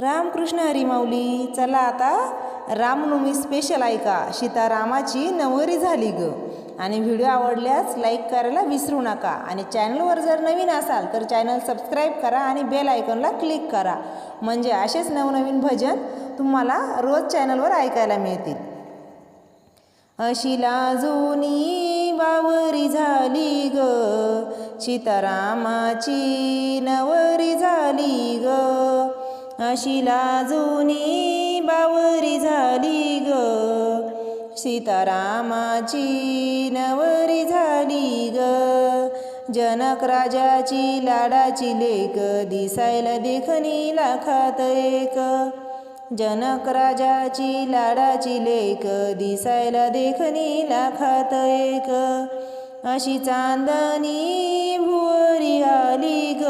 रामकृष्ण हरिमाऊली चला आता रामनवमी स्पेशल ऐका सीतारामाची नवरी झाली ग. आणि व्हिडिओ आवडल्यास लाईक करायला विसरू नका. आणि चॅनलवर जर नवीन असाल तर चॅनल सबस्क्राईब करा आणि बेल आयकॉनला क्लिक करा. म्हणजे असेच नवनवीन भजन तुम्हाला रोज चॅनलवर ऐकायला मिळतील. अशी लाजोनी बावरी झाली ग. सीतारामाची नवरी झाली ग. अशी लाजुनी बावरी झाली ग. सीतारामाची नवरी झाली ग. जनक राजाची लाडाची लेक दिसायला देखणी लाखात एक. जनक राजाची लाडाची लेक दिसायला देखणी लाखात एक. अशी चांदणी भुवरी आली ग.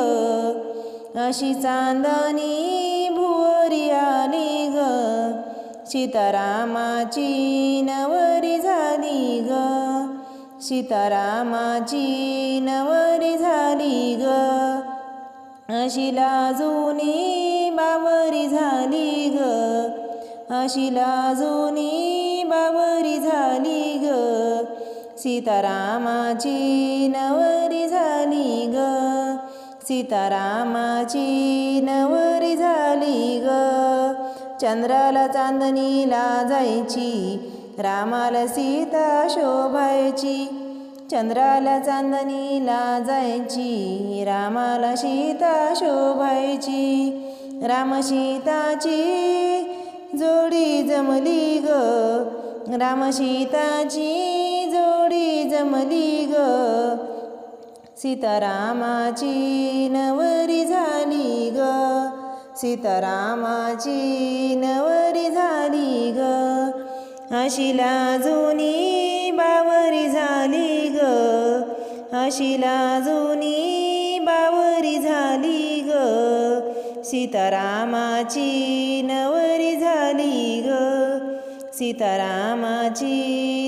अशी चांदणी भुवरी आली ग. सीतारामाची नवरी झाली ग. सीतारामाची नवरी झाली ग. अशी लाजुनी बावरी झाली ग. अशी लाजुनी बावरी झाली ग. सीतारामाची नवरी सीतारामाची नवरी झाली ग. चंद्राला चांदणीला जायची रामाला सीता शोभायची. चंद्राला चांदणीला जायची रामाला सीता शोभायची. राम सीताची जोडी जमली ग. राम सीताची जोडी जमली ग. सीतारामाची नवरी झाली ग. सीतारामाची नवरी झाली ग. अशिला जुनी बावरी झाली ग. अशिला जुनी बावरी झाली ग. सीतारामाची नवरी झाली ग. सीतारामाची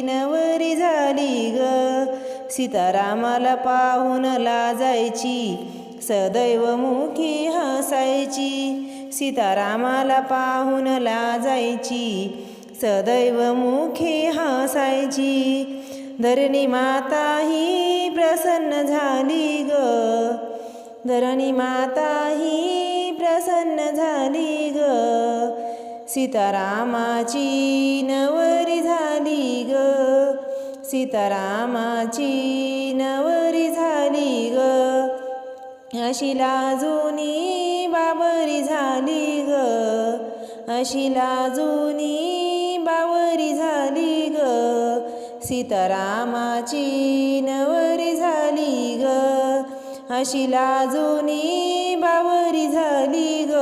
नवरी सीतारामाला पाहून लाजायची. सदैव मुखी हसायची. सीतारामाला पाहून लाजायची. सदैव मुखी हसायची. धरणी माता ही प्रसन्न झाली ग. धरणी माता ही प्रसन्न झाली ग. सीतारामाची नवरी झाली ग. सीतारामाची नवरी झाली ग. अशी लाजुनी बाबरी झाली ग. अशी लाजुनी बावरी झाली ग. सीतारामाची नवरी झाली ग. अशी लाजुनी बावरी झाली ग.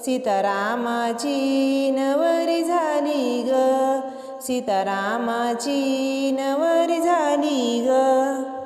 सीतारामाची नवरी झाली ग. सीतारामाची नवरी झाली ग.